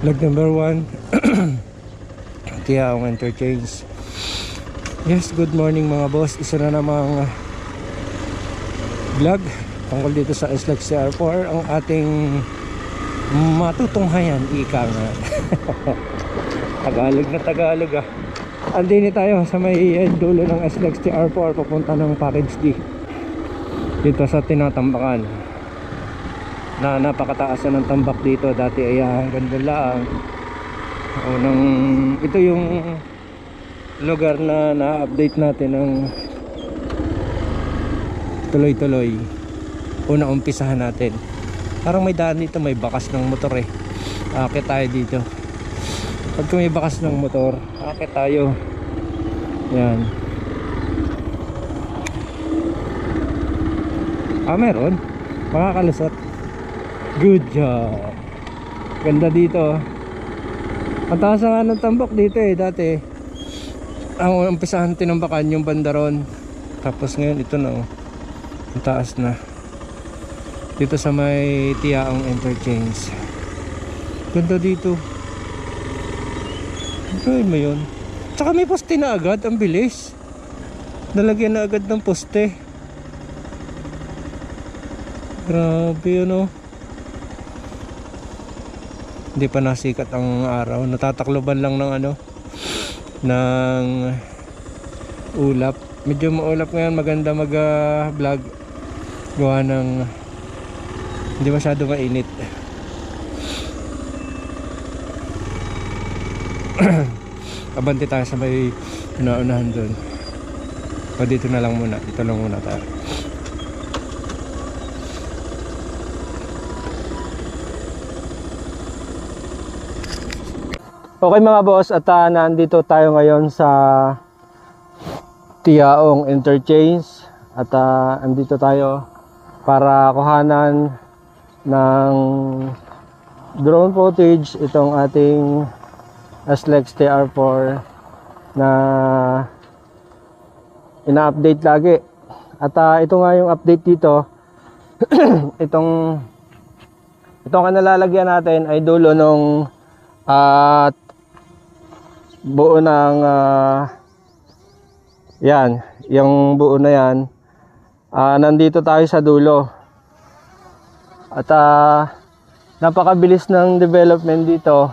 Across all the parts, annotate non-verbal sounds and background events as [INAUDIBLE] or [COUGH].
Vlog number one [CLEARS THROAT] Tiyaong Interchange Yes, good morning mga boss. Isa na namang uh, vlog Tungkol dito sa SLEX CR4 Ang ating matutunghayan Ika nga. [LAUGHS] Tagalog na Tagalog ah. Andini tayo sa may dulo ng SLEX CR4 Papunta ng package D. Dito sa tinatambakan. Na napakataas na ng tambak dito. Dati ay ah, ganda lang. Unang ito yung lugar na na-update natin ng tuloy-tuloy una umpisahan natin. Parang may daan dito may bakas ng motor eh. Akit tayo dito. Pagka may bakas ng motor akit tayo. Yan. Ah meron. Makakalusot. Good job. Ganda dito. Ang taas ng tambak dito eh dati. Ang umpisahan tinambakan yung bandaron. Tapos ngayon ito na oh. Ang taas na. Dito sa may Tiaong Interchange. Ganda dito. Gawin mo yun. Tsaka may poste na agad. Ang bilis. Nalagyan na agad ng poste. Grabe yun oh hindi pa nasikat ang araw natatakloban lang ng ano ng ulap. Medyo maulap ngayon maganda mag uh, vlog gawa ng hindi masyado mainit. [CLEARS THROAT] Abante tayo sa may unaunahan doon o dito na lang muna. Dito lang muna tayo Okay mga boss, at uh, nandito tayo ngayon sa Tiaong Interchange at uh, andito tayo para kuhanan ng drone footage itong ating SLEX TR4 na ina-update lagi. At uh, ito nga yung update dito. [CLEARS THROAT] itong itong kanalalagyan natin ay dulo nung at buo ng ah, yan, yung buo na yan. Ah, nandito tayo sa dulo. At ah, napakabilis ng development dito.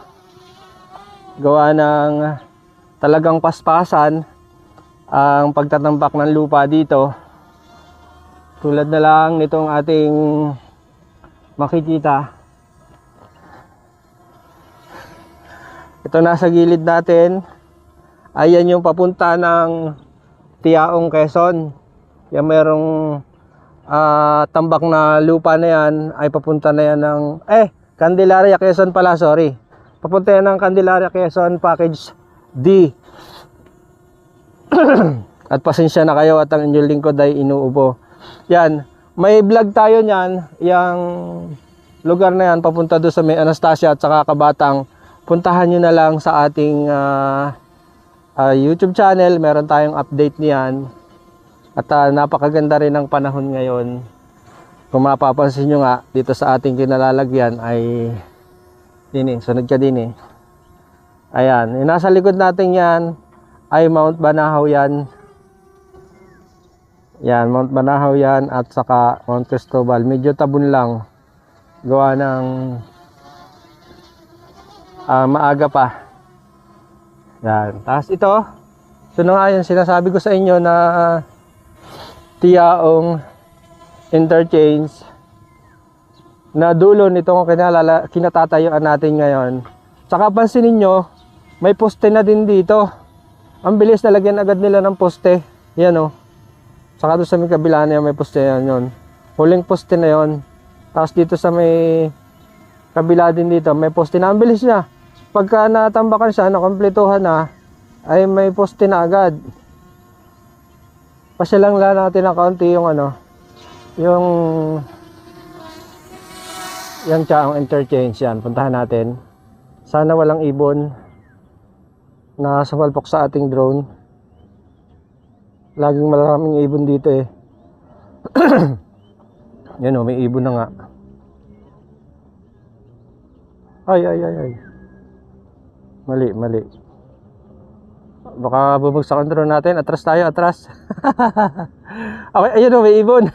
Gawa ng talagang paspasan ang pagtatambak ng lupa dito. Tulad na lang nitong ating makikita Ito nasa gilid natin. Ayan yung papunta ng Tiaong Quezon. Yan merong ah, tambak na lupa na yan ay papunta na yan ng eh Candelaria Quezon pala sorry. Papunta yan ng Candelaria Quezon package D. [CLEARS THROAT] at pasensya na kayo at ang inyong lingkod ay inuubo. Yan, may vlog tayo niyan, yung lugar na yan papunta doon sa may Anastasia at saka Kabatang puntahan nyo na lang sa ating ah, ah, YouTube channel. Meron tayong update niyan. At ah, napakaganda rin ng panahon ngayon. Kung mapapansin nyo nga, dito sa ating kinalalagyan ay din eh, sunod ka din eh. Ayan, yung nasa likod natin yan ay Mount Banahaw yan. Yan, Mount Banahaw yan at saka Mount Cristobal. Medyo tabon lang. Gawa ng ah, maaga pa. Yan. Tapos ito, ito na nga yung sinasabi ko sa inyo na ah, tiyaong interchange na dulo nitong kinalala, kinatatayuan natin ngayon. Tsaka pansinin nyo, may poste na din dito. Ang bilis na lagyan agad nila ng poste. Yan o. Oh. Tsaka doon sa may kabila na yan, may poste yan yun. Huling poste na yon. Tapos dito sa may kabila din dito, may poste na. Ang bilis na pagka natambakan siya, nakompletuhan na, ay may poste na agad. pasyalang lang natin ng kaunti yung ano, yung yung Chaong Interchange yan, puntahan natin. Sana walang ibon na sumalpok sa ating drone. Laging maraming ibon dito eh. [CLEARS THROAT] Yan o, may ibon na nga. Ay, ay, ay, ay. Mali, mali. Baka bumagsak ang drone natin. Atras tayo, atras. [LAUGHS] okay, ayun o, may ibon.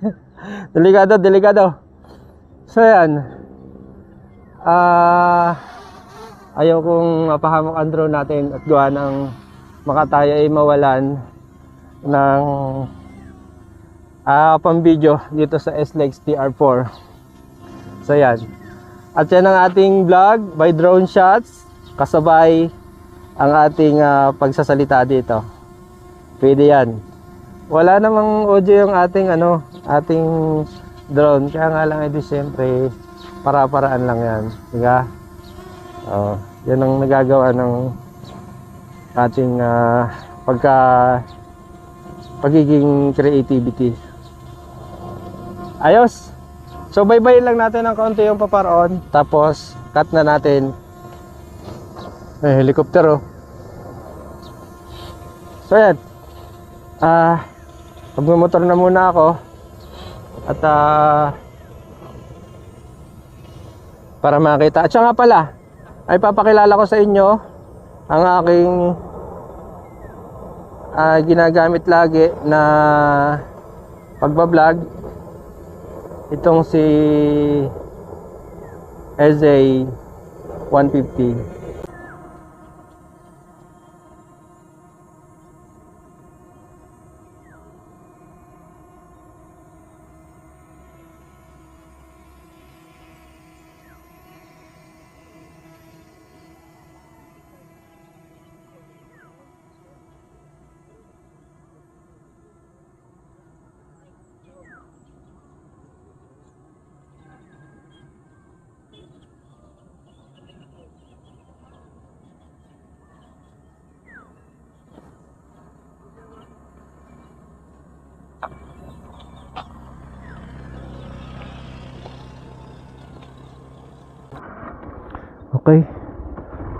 [LAUGHS] delikado, delikado. So yan. Ah, ayaw kong mapahamak ang drone natin at gawa ng makataya ay mawalan ng ah pang video dito sa SLEX TR4. So yan. At yan ang ating vlog by drone shots kasabay ang ating ah, pagsasalita dito. Pwede yan. Wala namang audio yung ating ano, ating drone. Kaya nga lang edi siyempre para-paraan lang yan. Diga? Oh, yan ang nagagawa ng ating ah, pagka pagiging creativity. Ayos. So bye-bye lang natin ng kaunti yung paparoon. Tapos cut na natin. Eh, helicopter oh. So yan. Ah, magmumotor na muna ako. At ah, para makita. At siya nga pala, ay papakilala ko sa inyo ang aking ah, ginagamit lagi na pagbablog. Itong si SA 150. Okay.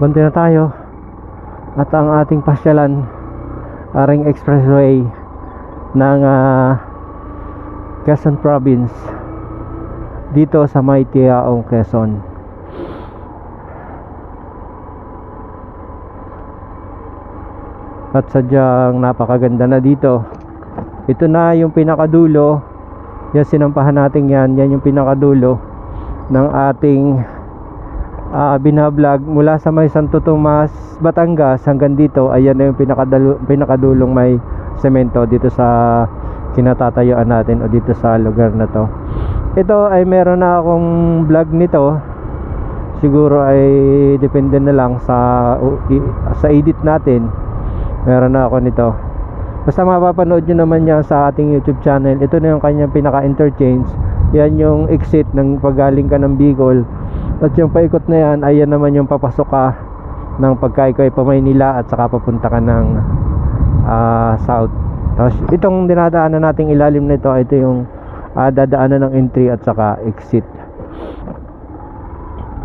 Bante na tayo. At ang ating pasyalan aring expressway ng ah, Quezon Province dito sa may Tiaong Quezon. At sadyang napakaganda na dito. Ito na yung pinakadulo. Yan sinampahan natin yan. Yan yung pinakadulo ng ating uh, binablog mula sa may Santo Tomas, Batangas hanggang dito. Ayan na yung pinakadulo, pinakadulong may semento dito sa kinatatayuan natin o dito sa lugar na to. Ito ay meron na akong vlog nito. Siguro ay depende na lang sa sa edit natin. Meron na ako nito. Basta mapapanood nyo naman yan sa ating youtube channel. Ito na yung kanyang pinaka interchange yan yung exit ng paggaling ka ng Bicol at yung paikot na yan, ayan naman yung papasok ka ng pagkaikoy pa Maynila at saka papunta ka ng ah, south. Tapos itong dinadaanan nating ilalim nito, ito yung ah, dadaanan ng entry at saka exit.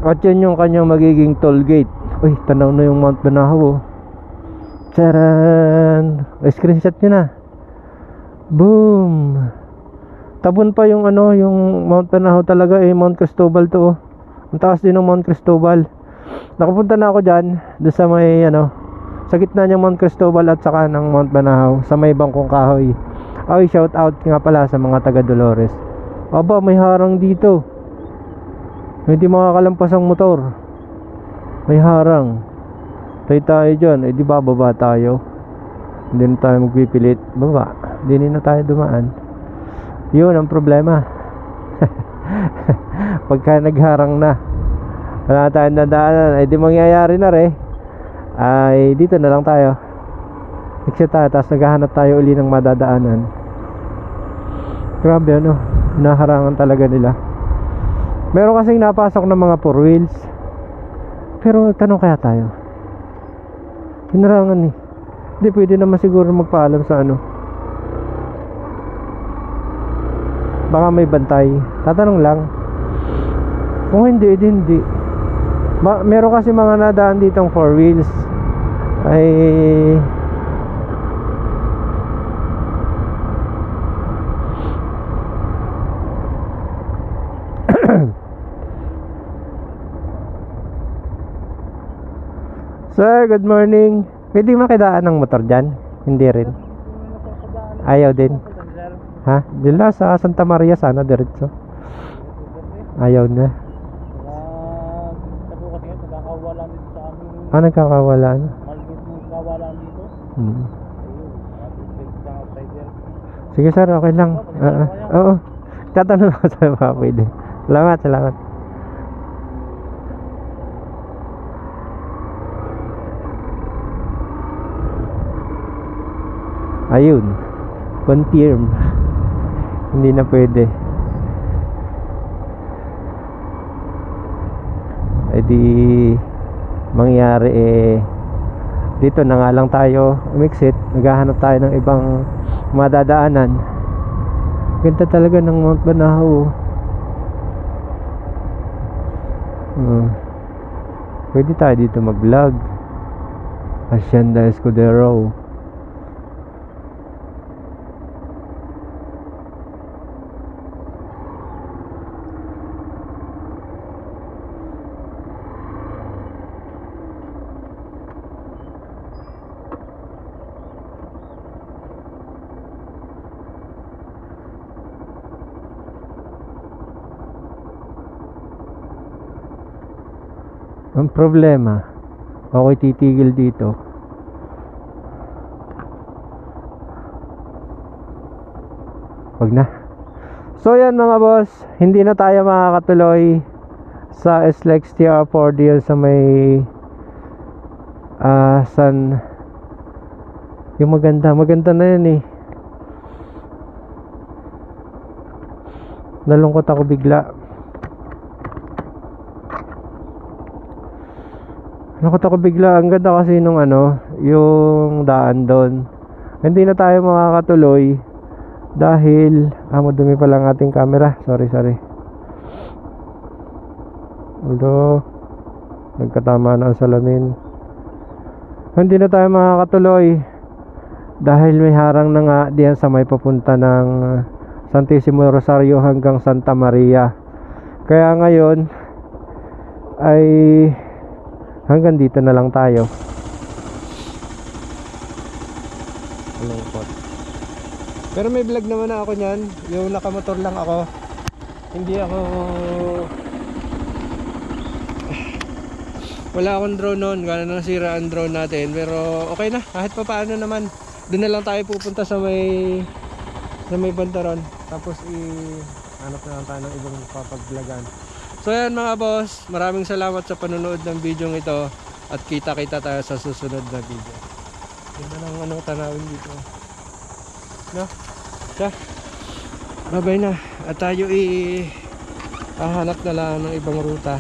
At yun yung kanyang magiging toll gate. Uy, tanaw na yung Mount Banahaw oh. Charan! Screenshot nyo na. Boom! Tabon pa yung ano, yung Mount Banahaw talaga eh, Mount Cristobal to oh. Ang taas din ng Mount Cristobal. Nakapunta na ako dyan, doon sa may ano, sa gitna ng Mount Cristobal at saka ng Mount Banahaw, sa may bangkong kahoy. Ay, shout out nga pala sa mga taga Dolores. Aba, may harang dito. Hindi makakalampas ang motor. May harang. Tayo tayo dyan, eh di ba baba tayo? Hindi na tayo magpipilit. Baba, hindi na tayo dumaan. Yun ang problema. [LAUGHS] pagka nagharang na. Wala tayong nadaanan ay di mangyayari na re ay dito na lang tayo. Exit tayo tapos naghahanap tayo uli ng madadaanan. Grabe ano? Naharangan talaga nila. Meron kasing napasok ng mga four wheels. Pero tanong kaya tayo? Hinarangan eh. Hindi pwede naman siguro magpaalam sa ano. Baka may bantay. Tatanong lang. Kung hindi, hindi. Ma meron kasi mga nadaan ditong four wheels. Ay [COUGHS] Sir, good morning. Pwede makidaan ng motor dyan? Hindi rin. Ayaw din. Ha? Lang sa Santa Maria sana diretso. Ayaw na. Sabi ko kasi nga, nagkakawalan dito Ah, nagkakawalaan. Maliit yung kawalan dito. Hmm. Sige sir, okay lang. Ah, ah. oo. Tatanong ako sa mga pwede. Salamat, salamat. Ayun. Confirm. [LAUGHS] Hindi na pwede. Eh di mangyari eh dito na nga lang tayo umixit naghahanap tayo ng ibang madadaanan. Ganda talaga ng Mount Banahaw hmm. pwede tayo dito mag vlog Hacienda Escudero ang problema? Ako'y titigil dito. Wag na. So yan mga boss. Hindi na tayo makakatuloy sa SLEX TR4 deal sa may ah san yung maganda. Maganda na yan eh. Nalungkot ako bigla Nakot ako bigla, ang ganda kasi nung ano, yung daan doon. Hindi na tayo makakatuloy dahil ah, madumi pa lang ating camera. Sorry, sorry. Although nagkatama na ang salamin. Hindi na tayo makakatuloy dahil may harang na nga diyan sa may papunta ng Santissimo Rosario hanggang Santa Maria. Kaya ngayon ay hanggang dito na lang tayo. Malungkot pero may vlog naman na ako nyan yung nakamotor lang ako. Hindi ako wala akong drone noon. Gano'n nasira ang drone natin. Pero okay na. Kahit pa paano naman. Doon na lang tayo pupunta sa may sa may bantaron tapos i hanap na lang tayo ng ibang papag-vlogan So yan mga boss, maraming salamat sa panonood ng video ito at kita-kita tayo sa susunod na video. Ganda ng ano tanawin dito. No? Siya. Babay na. At tayo i hahanap na lang ng ibang ruta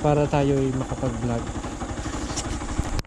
para tayo ay makapag-vlog.